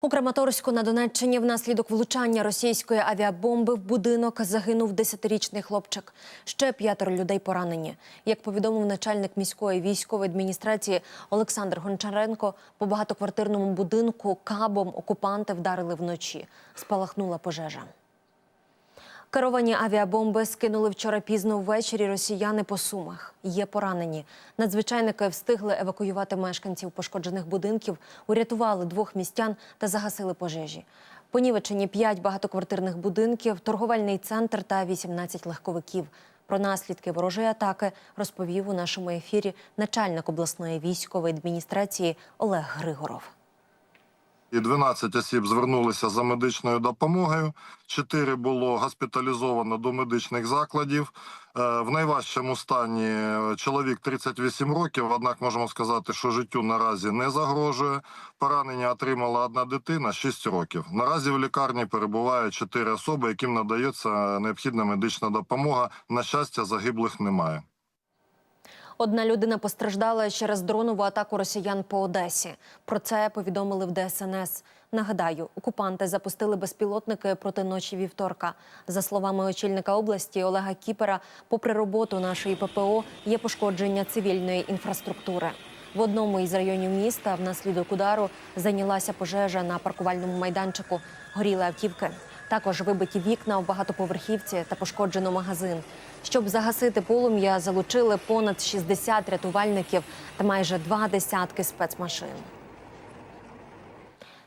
У Краматорську на Донеччині внаслідок влучання російської авіабомби в будинок загинув 10-річний хлопчик. Ще п'ятеро людей поранені. Як повідомив начальник міської військової адміністрації Олександр Гончаренко, по багатоквартирному будинку кабом окупанти вдарили вночі. Спалахнула пожежа. Керовані авіабомби скинули вчора пізно ввечері росіяни по сумах. Є поранені. Надзвичайники встигли евакуювати мешканців пошкоджених будинків, урятували двох містян та загасили пожежі. Понівечені п'ять багатоквартирних будинків, торговельний центр та 18 легковиків. Про наслідки ворожої атаки розповів у нашому ефірі начальник обласної військової адміністрації Олег Григоров. І 12 осіб звернулися за медичною допомогою. 4 було госпіталізовано до медичних закладів. Е, В найважчому стані е, чоловік 38 років. Однак можемо сказати, що життю наразі не загрожує. Поранення отримала одна дитина 6 років. Наразі в лікарні перебувають 4 особи, яким надається необхідна медична допомога. На щастя, загиблих немає. Одна людина постраждала через дронову атаку росіян по Одесі. Про це повідомили в ДСНС. Нагадаю, окупанти запустили безпілотники проти ночі вівторка. За словами очільника області Олега Кіпера, попри роботу нашої ППО, є пошкодження цивільної інфраструктури. В одному із районів міста внаслідок удару зайнялася пожежа на паркувальному майданчику. Горіли автівки. Також вибиті вікна у багатоповерхівці та пошкоджено магазин. Щоб загасити полум'я, залучили понад 60 рятувальників та майже два десятки спецмашин.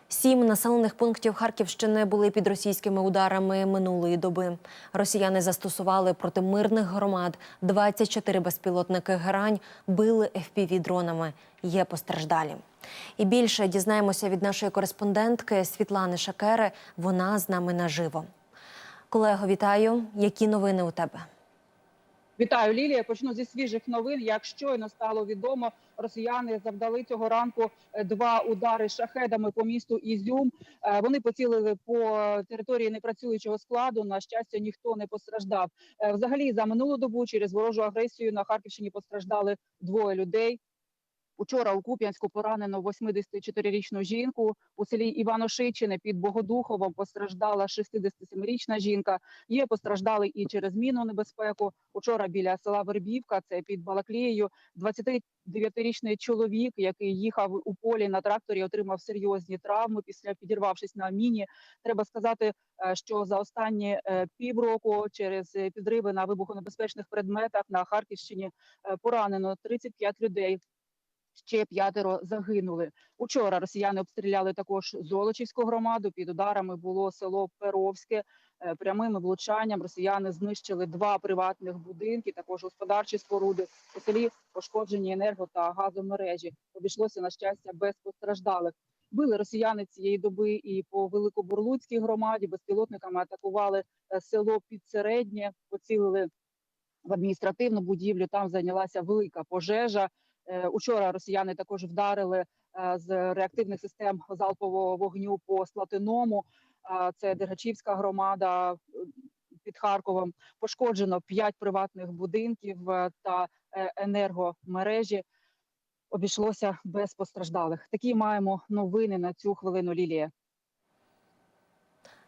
Сім населених пунктів Харківщини були під російськими ударами минулої доби. Росіяни застосували проти мирних громад 24 безпілотники герань, били FPV-дронами. Є постраждалі. І більше дізнаємося від нашої кореспондентки Світлани Шакери. Вона з нами наживо. Колего, вітаю. Які новини у тебе? Вітаю, Лілія. Почну зі свіжих новин. Як щойно стало відомо, росіяни завдали цього ранку е, два удари шахедами по місту Ізюм. Е, Вони поцілили по території непрацюючого складу. На щастя, ніхто не постраждав. Е, Взагалі, за минулу добу через ворожу агресію на Харківщині постраждали двоє людей. Учора у Куп'янську поранено 84-річну жінку. У селі Іваношичине під Богодуховом постраждала 67-річна жінка. Є постраждали і через мінну небезпеку. Учора біля села Вербівка, це під Балаклією, 29-річний чоловік, який їхав у полі на тракторі, отримав серйозні травми після підірвавшись на міні. Треба сказати, е, що за останні е, півроку через підриви на вибухонебезпечних предметах на Харківщині е, поранено 35 людей. Ще п'ятеро загинули. Учора росіяни обстріляли також Золочівську громаду. Під ударами було село Перовське. Е, Прямим влучанням росіяни знищили два приватних будинки, також господарчі споруди. У селі пошкоджені енерго та газомережі. Обійшлося на щастя без постраждалих. Били росіяни цієї доби і по Великобурлуцькій громаді безпілотниками атакували е, село Підсереднє, поцілили в адміністративну будівлю. Там зайнялася велика пожежа. Е, Учора росіяни також вдарили е, з реактивних систем залпового вогню по Слатиному. Е, Це Дергачівська громада під Харковом. Пошкоджено п'ять приватних будинків та енергомережі. Обійшлося без постраждалих. Такі маємо новини на цю хвилину. Лілія.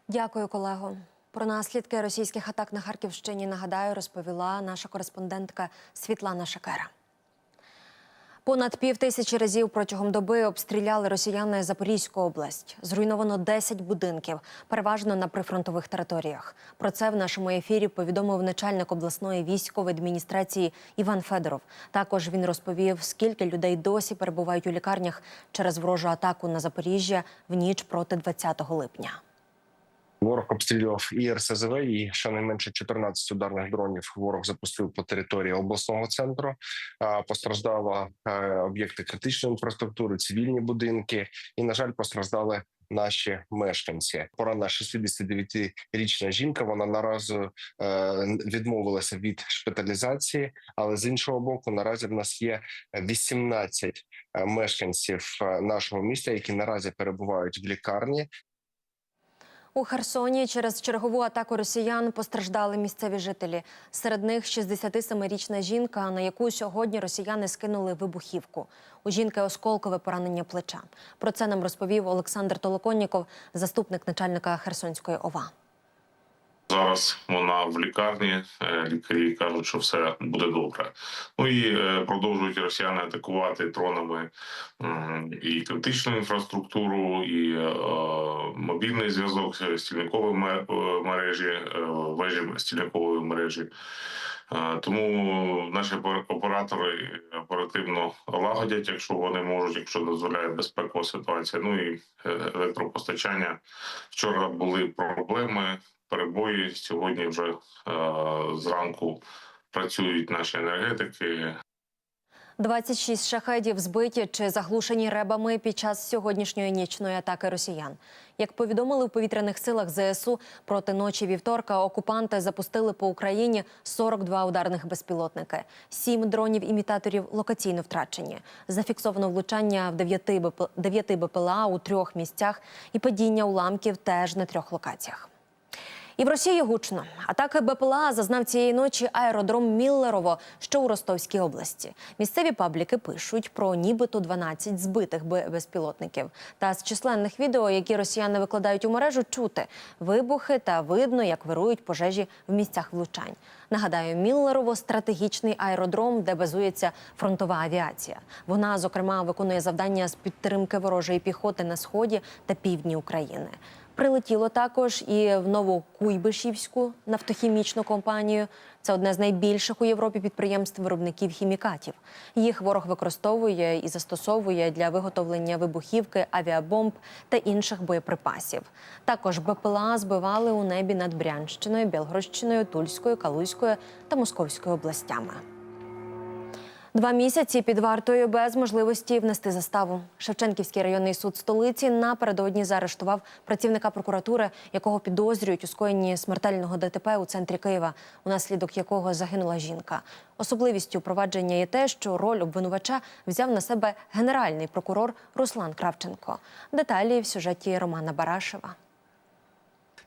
Дякую, колего. Про наслідки російських атак на Харківщині нагадаю, розповіла наша кореспондентка Світлана Шакера. Понад пів тисячі разів протягом доби обстріляли росіяни Запорізьку область. Зруйновано 10 будинків, переважно на прифронтових територіях. Про це в нашому ефірі повідомив начальник обласної військової адміністрації Іван Федоров. Також він розповів, скільки людей досі перебувають у лікарнях через ворожу атаку на Запоріжжя в ніч проти 20 липня. Ворог обстрілював і РСЗВ, і щонайменше 14 ударних дронів ворог запустив по території обласного центру. Постраждали е, об'єкти критичної інфраструктури, цивільні будинки, і на жаль, постраждали. Наші мешканці порана 69-річна жінка. Вона наразі е, відмовилася від шпиталізації, але з іншого боку, наразі в нас є 18 е, мешканців нашого міста, які наразі перебувають в лікарні. У Херсоні через чергову атаку росіян постраждали місцеві жителі. Серед них 67-річна жінка, на яку сьогодні росіяни скинули вибухівку. У жінки осколкове поранення плеча. Про це нам розповів Олександр Толоконніков, заступник начальника Херсонської ОВА. Зараз вона в лікарні. е, Лікарі кажуть, що все буде добре. Ну і е, продовжують росіяни атакувати тронами і критичну інфраструктуру, і е, мобільний зв'язок, стільникові е, мережі, вежі стільникової мережі. Е, Тому наші опер- оператори оперативно лагодять, якщо вони можуть, якщо дозволяє безпекова ситуація. Ну і е, електропостачання. Вчора були проблеми перебої. Сьогодні вже е, зранку працюють наші енергетики. 26 шахедів збиті чи заглушені ребами під час сьогоднішньої нічної атаки росіян. Як повідомили в повітряних силах ЗСУ, проти ночі вівторка окупанти запустили по Україні 42 ударних безпілотники. Сім дронів-імітаторів локаційно втрачені. Зафіксовано влучання в 9 БП... 9 БПЛА у трьох місцях і падіння уламків теж на трьох локаціях. І в Росії гучно. Атаки БПЛА зазнав цієї ночі аеродром Міллерово, що у Ростовській області. Місцеві пабліки пишуть про нібито 12 збитих бе- безпілотників. Та з численних відео, які росіяни викладають у мережу, чути вибухи та видно, як вирують пожежі в місцях влучань. Нагадаю, Міллерово стратегічний аеродром, де базується фронтова авіація. Вона, зокрема, виконує завдання з підтримки ворожої піхоти на сході та півдні України. Прилетіло також і в Новокуйбишівську нафтохімічну компанію. Це одне з найбільших у Європі підприємств виробників хімікатів. Їх ворог використовує і застосовує для виготовлення вибухівки, авіабомб та інших боєприпасів. Також БПЛА збивали у небі над Брянщиною, Білгородщиною, Тульською, Калузькою та Московською областями. Два місяці під вартою без можливості внести заставу. Шевченківський районний суд столиці напередодні заарештував працівника прокуратури, якого підозрюють у скоєнні смертельного ДТП у центрі Києва, унаслідок якого загинула жінка. Особливістю провадження є те, що роль обвинувача взяв на себе генеральний прокурор Руслан Кравченко. Деталі в сюжеті Романа Барашева.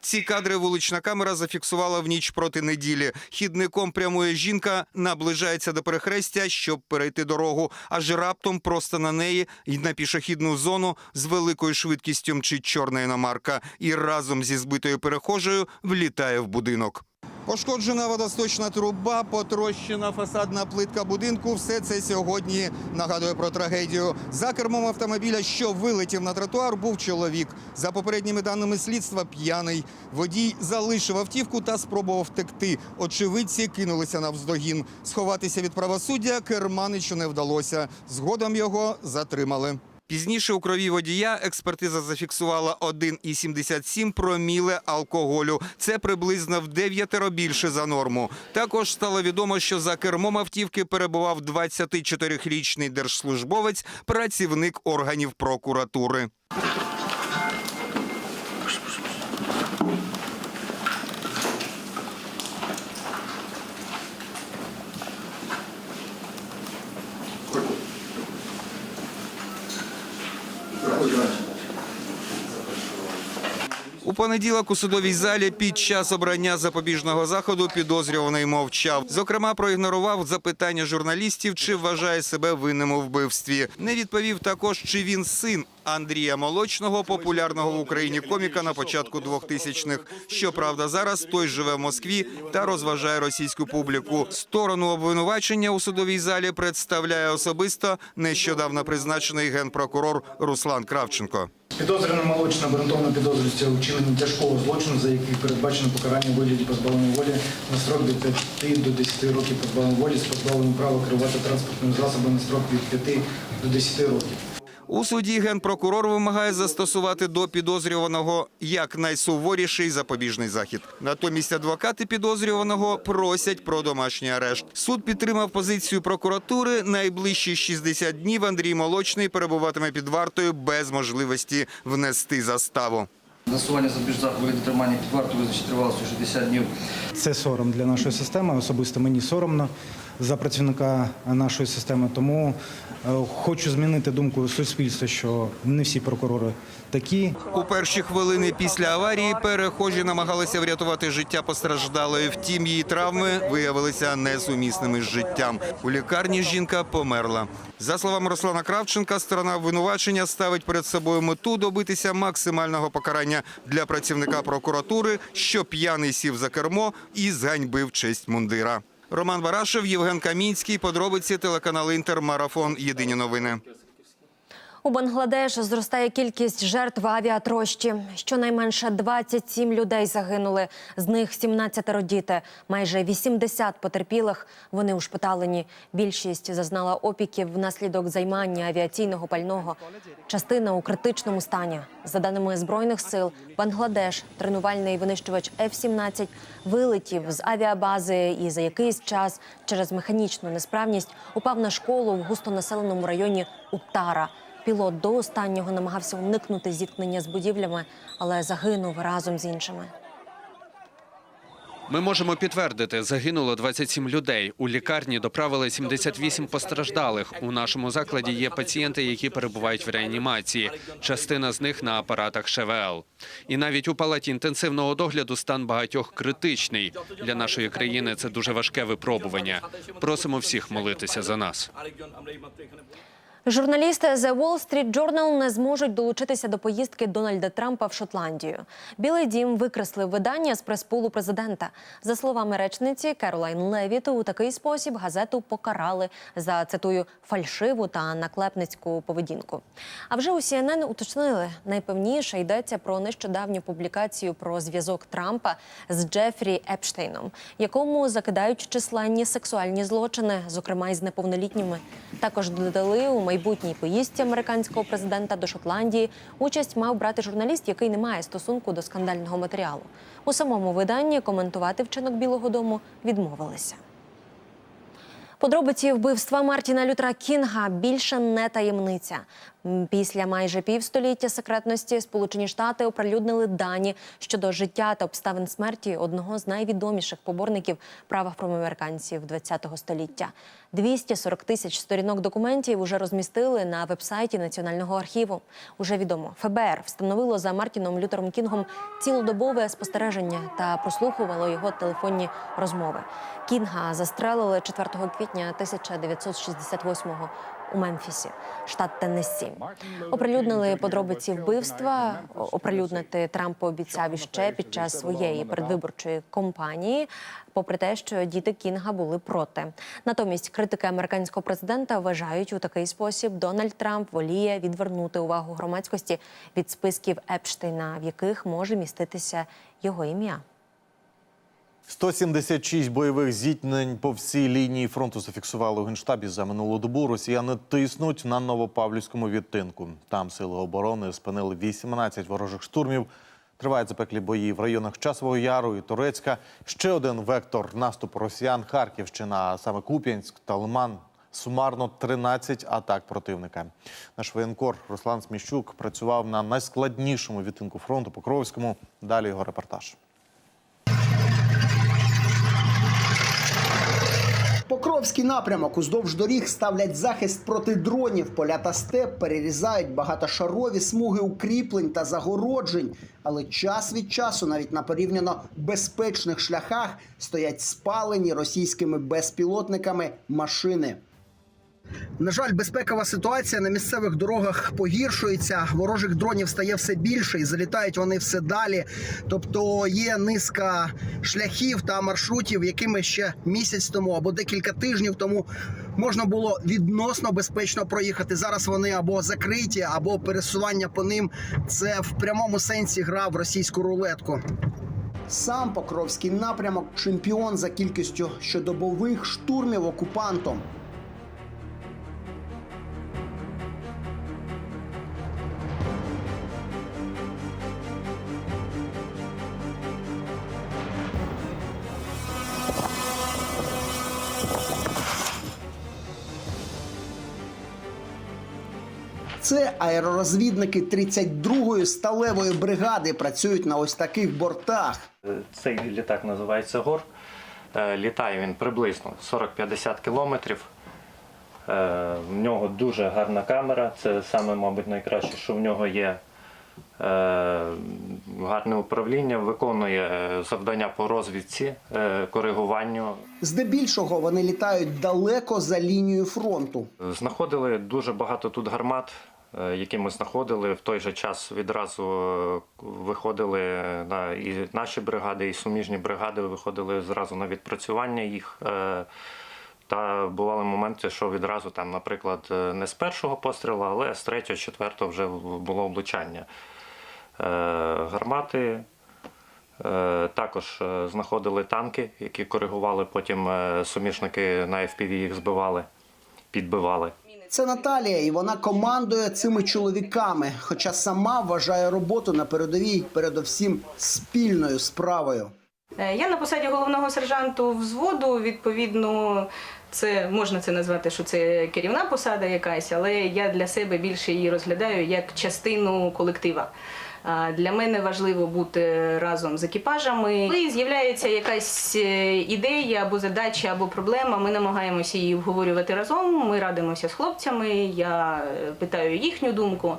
Ці кадри вулична камера зафіксувала в ніч проти неділі. Хідником прямує жінка, наближається до перехрестя, щоб перейти дорогу. Аж раптом просто на неї й на пішохідну зону з великою швидкістю мчить чорна іномарка і разом зі збитою перехожою влітає в будинок. Пошкоджена водосточна труба, потрощена фасадна плитка будинку. Все це сьогодні нагадує про трагедію. За кермом автомобіля, що вилетів на тротуар, був чоловік. За попередніми даними слідства, п'яний. Водій залишив автівку та спробував втекти. Очевидці кинулися навздогін. Сховатися від правосуддя керманичу не вдалося. Згодом його затримали. Пізніше у крові водія експертиза зафіксувала 1,77 проміле алкоголю. Це приблизно в дев'ятеро більше за норму. Також стало відомо, що за кермом автівки перебував 24-річний держслужбовець, працівник органів прокуратури. Понеділок у судовій залі під час обрання запобіжного заходу підозрюваний мовчав. Зокрема, проігнорував запитання журналістів, чи вважає себе винним у вбивстві. Не відповів також, чи він син Андрія Молочного, популярного в Україні коміка на початку 2000-х. Щоправда, зараз той живе в Москві та розважає російську публіку. Сторону обвинувачення у судовій залі представляє особисто нещодавно призначений генпрокурор Руслан Кравченко. Підозрюваний молочна, обґрунтовано підозрюється у вчиненні тяжкого злочину, за який передбачено покарання у вигляді позбавлення волі на строк від 5 до 10 років позбавлення волі з позбавленням права керувати транспортним засобом на строк від 5 до 10 років. У суді генпрокурор вимагає застосувати до підозрюваного як найсуворіший запобіжний захід. Натомість адвокати підозрюваного просять про домашній арешт. Суд підтримав позицію прокуратури. Найближчі 60 днів Андрій Молочний перебуватиме під вартою без можливості внести заставу. Застосування запобіжного заходу тримання під вартою визначить тривалістю 60 днів. Це сором для нашої системи. Особисто мені соромно. за працівника нашої системи. Тому хочу змінити думку суспільства, що не всі прокурори такі. У перші хвилини після аварії перехожі намагалися врятувати життя постраждалої. Втім, її травми виявилися несумісними з життям. У лікарні жінка померла. За словами Руслана Кравченка, сторона обвинувачення ставить перед собою мету добитися максимального покарання для працівника прокуратури, що п'яний сів за кермо і зганьбив честь мундира. Роман Барашев, Євген Камінський. Подробиці телеканал Інтер. Марафон. Єдині новини. У Бангладеш зростає кількість жертв авіатрощі. Щонайменше 27 людей загинули, з них 17 діти. Майже 80 потерпілих. Вони ушпиталені. Більшість зазнала опіків внаслідок займання авіаційного пального. Частина у критичному стані. За даними збройних сил, Бангладеш, тренувальний винищувач F-17, вилетів з авіабази і за якийсь час через механічну несправність упав на школу в густонаселеному районі Уттара. Пілот до останнього намагався уникнути зіткнення з будівлями, але загинув разом з іншими. Ми можемо підтвердити, загинуло 27 людей. У лікарні доправили 78 постраждалих. У нашому закладі є пацієнти, які перебувають в реанімації. Частина з них на апаратах ШВЛ. І навіть у палаті інтенсивного догляду стан багатьох критичний. Для нашої країни це дуже важке випробування. Просимо всіх молитися за нас. Журналісти The Wall Street Journal не зможуть долучитися до поїздки Дональда Трампа в Шотландію. Білий дім викреслив видання з прес-пулу президента. За словами речниці Керолайн Левіт, у такий спосіб газету покарали за цитую фальшиву та наклепницьку поведінку. А вже у CNN уточнили, найпевніше йдеться про нещодавню публікацію про зв'язок Трампа з Джефрі Епштейном, якому закидають численні сексуальні злочини, зокрема із неповнолітніми. Також додали у майбутній поїздці американського президента до Шотландії участь мав брати журналіст, який не має стосунку до скандального матеріалу. У самому виданні коментувати вчинок Білого Дому відмовилися. Подробиці вбивства Мартіна Лютера Кінга більше не таємниця. Після майже півстоліття секретності Сполучені Штати оприлюднили дані щодо життя та обставин смерті одного з найвідоміших поборників прав афроамериканців ХХ століття. 240 тисяч сторінок документів уже розмістили на вебсайті Національного архіву. Уже відомо, ФБР встановило за Мартіном Лютером Кінгом цілодобове спостереження та прослухувало його телефонні розмови. Кінга застрелили 4 квітня 1968-го у Мемфісі, штат Теннессі. Оприлюднили подробиці вбивства. Оприлюднити Трамп пообіцяв іще під час своєї передвиборчої кампанії, попри те, що діти Кінга були проти. Натомість критики американського президента вважають у такий спосіб Дональд Трамп воліє відвернути увагу громадськості від списків Епштейна, в яких може міститися його ім'я. 176 бойових зіткнень по всій лінії фронту зафіксували у генштабі за минулу добу. Росіяни тиснуть на Новопавлівському відтинку. Там сили оборони спинили 18 ворожих штурмів. Тривають запеклі бої в районах Часового Яру і Турецька. Ще один вектор наступу росіян Харківщина, а саме Куп'янськ та Лиман. Сумарно 13 атак противника. Наш воєнкор Руслан Сміщук працював на найскладнішому відтинку фронту Покровському. Далі його репортаж. Покровський напрямок уздовж доріг ставлять захист проти дронів. Поля та степ перерізають багатошарові смуги укріплень та загороджень. Але час від часу, навіть на порівняно безпечних шляхах, стоять спалені російськими безпілотниками машини. На жаль, безпекова ситуація на місцевих дорогах погіршується. Ворожих дронів стає все більше і залітають вони все далі. Тобто є низка шляхів та маршрутів, якими ще місяць тому або декілька тижнів тому можна було відносно безпечно проїхати. Зараз вони або закриті, або пересування по ним це в прямому сенсі гра в російську рулетку. Сам Покровський напрямок чемпіон за кількістю щодобових штурмів окупантом. Це аеророзвідники 32-ї сталевої бригади працюють на ось таких бортах. Цей літак називається ГОР. Е, Літає він приблизно 40-50 кілометрів. Е, В нього дуже гарна камера. Це саме, мабуть, найкраще, що в нього є е, гарне управління, виконує е, завдання по розвідці, е, коригуванню. Здебільшого вони літають далеко за лінією фронту. Знаходили дуже багато тут гармат, е, які ми знаходили. В той же час відразу е, виходили на і наші бригади, і суміжні бригади виходили зразу на відпрацювання їх. е, Та бували моменти, що відразу там, наприклад, е, не з першого пострілу, але з третього, четвертого вже було облучання. Е, Гармати. Е, Також е, знаходили танки, які коригували, потім е, сумішники на FPV їх збивали, підбивали. Це Наталія, і вона командує цими чоловіками, хоча сама вважає роботу на передовій передовсім спільною справою. Е, Я на посаді головного сержанту взводу. Відповідно, це можна це назвати, що це керівна посада якась, але я для себе більше її розглядаю як частину колектива. Для мене важливо бути разом з екіпажами. Коли з'являється якась е, ідея або задача, або проблема, ми намагаємося її обговорювати разом. Ми радимося з хлопцями. Я е, питаю їхню думку,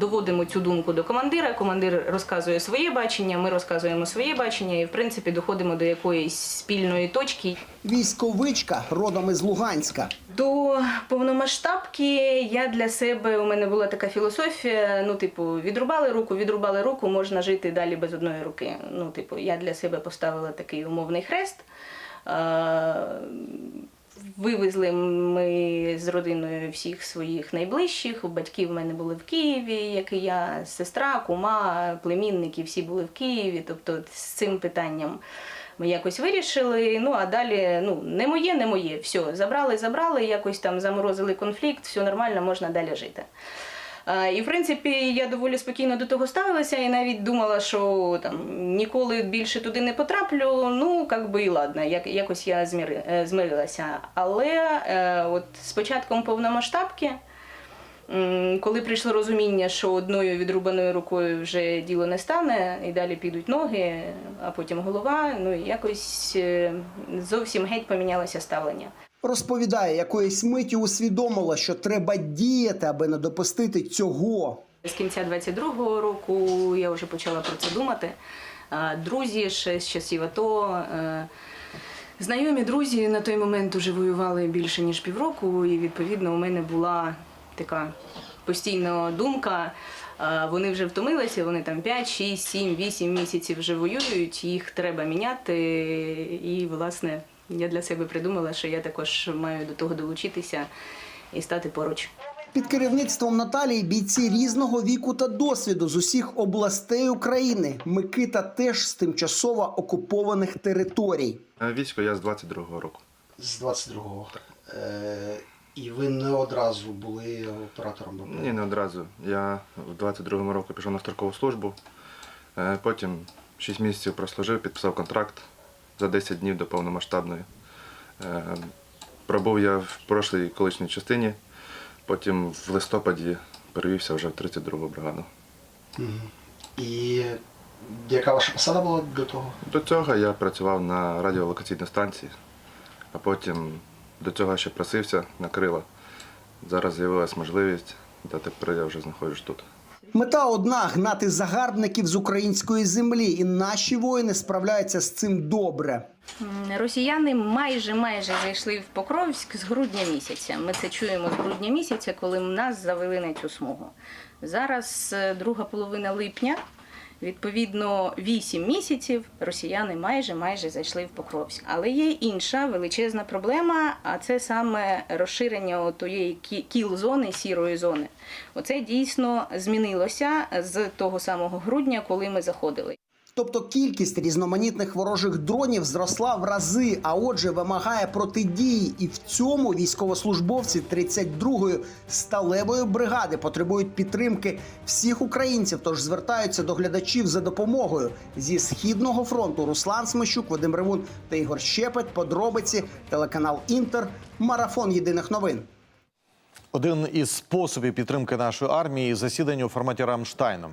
доводимо цю думку до командира. Командир розказує своє бачення, ми розказуємо своє бачення, і в принципі доходимо до якоїсь спільної точки. Військовичка родом із Луганська. До повномасштабки я для себе у мене була така філософія: ну, типу, відрубали руку, відрубали руку, можна жити далі без одної руки. Ну, типу, я для себе поставила такий умовний хрест. Вивезли ми з родиною всіх своїх найближчих. Батьки в мене були в Києві, як і я, сестра, кума, племінники, всі були в Києві. Тобто з цим питанням ми якось вирішили. Ну а далі ну не моє, не моє. Все, забрали, забрали, якось там заморозили конфлікт, все нормально, можна далі жити. І в принципі я доволі спокійно до того ставилася і навіть думала, що там ніколи більше туди не потраплю. Ну як би і ладно, як якось я е, змирилася. Але е, от з початком повномасштабки. Коли прийшло розуміння, що одною відрубаною рукою вже діло не стане, і далі підуть ноги, а потім голова, ну і якось е, зовсім геть помінялося ставлення. Розповідає, якоїсь миті усвідомила, що треба діяти, аби не допустити цього. З кінця 22-го року я вже почала про це думати. Друзі ще з часів АТО. е, Знайомі друзі на той момент вже воювали більше ніж півроку, і відповідно у мене була така постійна думка. Вони вже втомилися, вони там 5, 6, 7, 8 місяців вже воюють, їх треба міняти. І, власне, я для себе придумала, що я також маю до того долучитися і стати поруч. Під керівництвом Наталії бійці різного віку та досвіду з усіх областей України. Микита теж з тимчасово окупованих територій. Військо я з 22-го року. З 22-го. Е, і ви не одразу були оператором БПЛА? Ні, не одразу. Я в 22-му року пішов на строкову службу. Е, Потім 6 місяців прослужив, підписав контракт за 10 днів до повномасштабної. Е, Пробув я в прошлій колишній частині, потім в листопаді перевівся вже в 32-гу бригаду. І яка ваша посада була до того? До цього я працював на радіолокаційній станції, а потім до цього ще просився на крила. Зараз з'явилась можливість, та тепер я вже знаходжусь тут. Мета одна гнати загарбників з української землі, і наші воїни справляються з цим добре. Росіяни майже майже зайшли в Покровськ з грудня місяця. Ми це чуємо з грудня місяця, коли нас завели на цю смугу. Зараз е, друга половина липня. Відповідно, 8 місяців росіяни майже майже зайшли в Покровськ. Але є інша величезна проблема, а це саме розширення тієї кіл-зони, сірої зони. Оце дійсно змінилося з того самого грудня, коли ми заходили. Тобто кількість різноманітних ворожих дронів зросла в рази, а отже, вимагає протидії. І в цьому військовослужбовці 32-ї сталевої бригади потребують підтримки всіх українців. Тож звертаються до глядачів за допомогою зі східного фронту. Руслан Смещук, Вадим Ревун та Ігор Щепет. Подробиці телеканал Інтер. Марафон єдиних новин. Один із способів підтримки нашої армії засідання у форматі Рамштайну.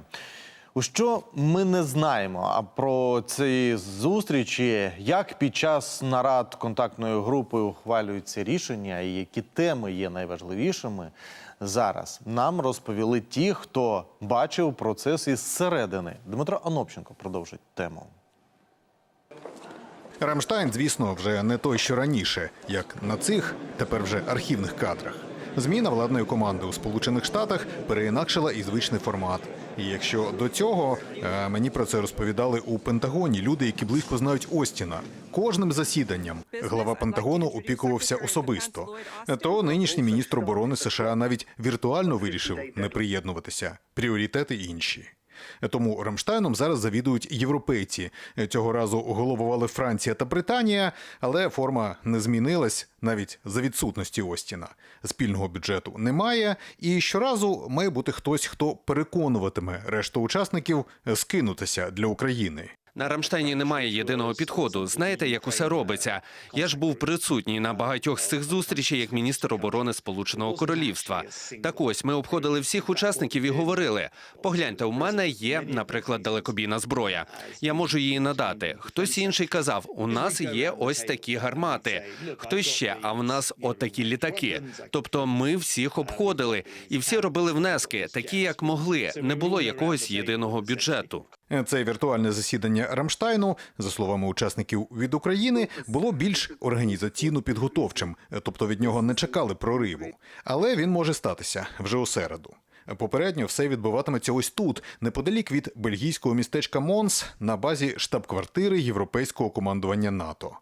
У що ми не знаємо? А про ці зустрічі, як під час нарад контактної групи ухвалюються рішення, і які теми є найважливішими зараз, нам розповіли ті, хто бачив процес із середини. Дмитро Анопченко продовжить тему. Рамштайн, звісно, вже не той, що раніше, як на цих тепер вже архівних кадрах. Зміна владної команди у Сполучених Штатах переінакшила і звичний формат. І якщо до цього е, мені про це розповідали у Пентагоні люди, які близько знають Остіна, кожним засіданням глава Пентагону опікувався особисто, то нинішній міністр оборони США навіть віртуально вирішив не приєднуватися. Пріоритети інші. Тому Рамштайном зараз завідують європейці. Цього разу головували Франція та Британія, але форма не змінилась навіть за відсутності Остіна. Спільного бюджету немає, і щоразу має бути хтось, хто переконуватиме решту учасників скинутися для України. На Рамштайні немає єдиного підходу. Знаєте, як усе робиться? Я ж був присутній на багатьох з цих зустрічей як міністр оборони Сполученого Королівства. Так ось ми обходили всіх учасників і говорили: погляньте, у мене є, наприклад, далекобійна зброя. Я можу її надати. Хтось інший казав: у нас є ось такі гармати. Хтось ще, а в нас отакі літаки. Тобто, ми всіх обходили і всі робили внески, такі як могли. Не було якогось єдиного бюджету. Це віртуальне засідання Рамштайну, за словами учасників від України, було більш організаційно підготовчим, тобто від нього не чекали прориву. Але він може статися вже у середу. Попередньо все відбуватиметься ось тут, неподалік від бельгійського містечка Монс, на базі штаб-квартири Європейського командування НАТО.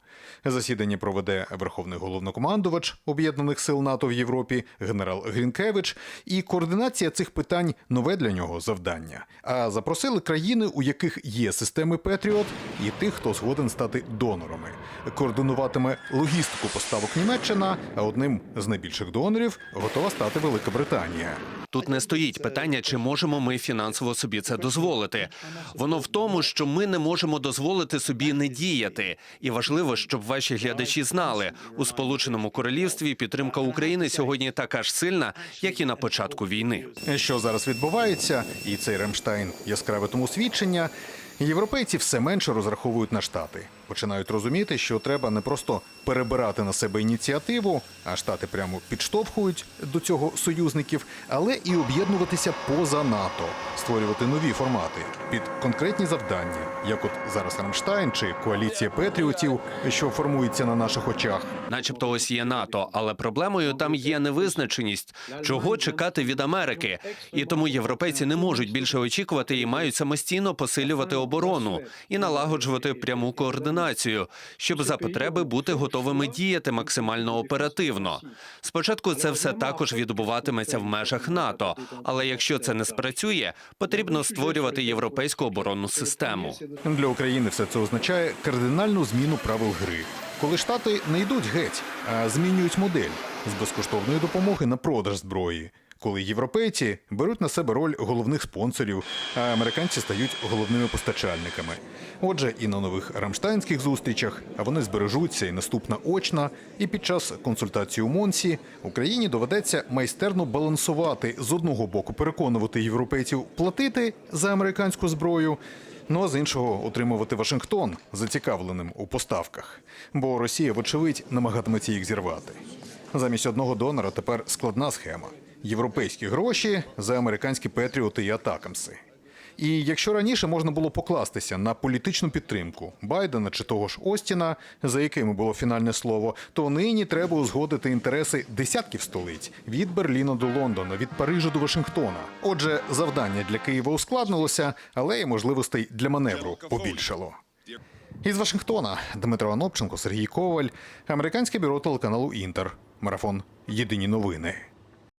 Засідання проведе верховний головнокомандувач об'єднаних сил НАТО в Європі, генерал Грінкевич. І координація цих питань нове для нього завдання. А запросили країни, у яких є системи Петріот, і тих, хто згоден стати донорами. Координуватиме логістику поставок Німеччина. А одним з найбільших донорів готова стати Велика Британія. Тут не стоїть питання, чи можемо ми фінансово собі це дозволити. Воно в тому, що ми не можемо дозволити собі не діяти. І важливо, щоб ваші глядачі знали, у Сполученому Королівстві підтримка України сьогодні така ж сильна, як і на початку війни. Що зараз відбувається, і цей Рамштайн яскраве тому свідчення. Європейці все менше розраховують на штати. Починають розуміти, що треба не просто перебирати на себе ініціативу, а штати прямо підштовхують до цього союзників, але і об'єднуватися поза НАТО, створювати нові формати під конкретні завдання, як от зараз Рамштайн чи коаліція Петріотів, що формується на наших очах. Начебто ось є НАТО, але проблемою там є невизначеність, чого чекати від Америки. І тому європейці не можуть більше очікувати і мають самостійно посилювати оборону і налагоджувати пряму координацію, щоб за потреби бути готовими діяти максимально оперативно. Спочатку це все також відбуватиметься в межах НАТО, але якщо це не спрацює, потрібно створювати європейську оборонну систему. Для України все це означає кардинальну зміну правил гри. Коли штати не йдуть геть, а змінюють модель з безкоштовної допомоги на продаж зброї. Коли європейці беруть на себе роль головних спонсорів, а американці стають головними постачальниками. Отже, і на нових рамштайнських зустрічах, вони збережуться і наступна очна. І під час консультації у Монсі Україні доведеться майстерно балансувати з одного боку, переконувати європейців платити за американську зброю. Ну а з іншого утримувати Вашингтон зацікавленим у поставках, бо Росія, вочевидь, намагатиметься їх зірвати. Замість одного донора тепер складна схема: європейські гроші за американські петріоти і атакамси. І якщо раніше можна було покластися на політичну підтримку Байдена чи того ж Остіна, за якими було фінальне слово, то нині треба узгодити інтереси десятків столиць від Берліна до Лондона, від Парижа до Вашингтона. Отже, завдання для Києва ускладнилося, але й можливостей для маневру побільшало. Із Вашингтона Дмитро Анопченко, Сергій Коваль, американське бюро телеканалу Інтер. Марафон Єдині новини.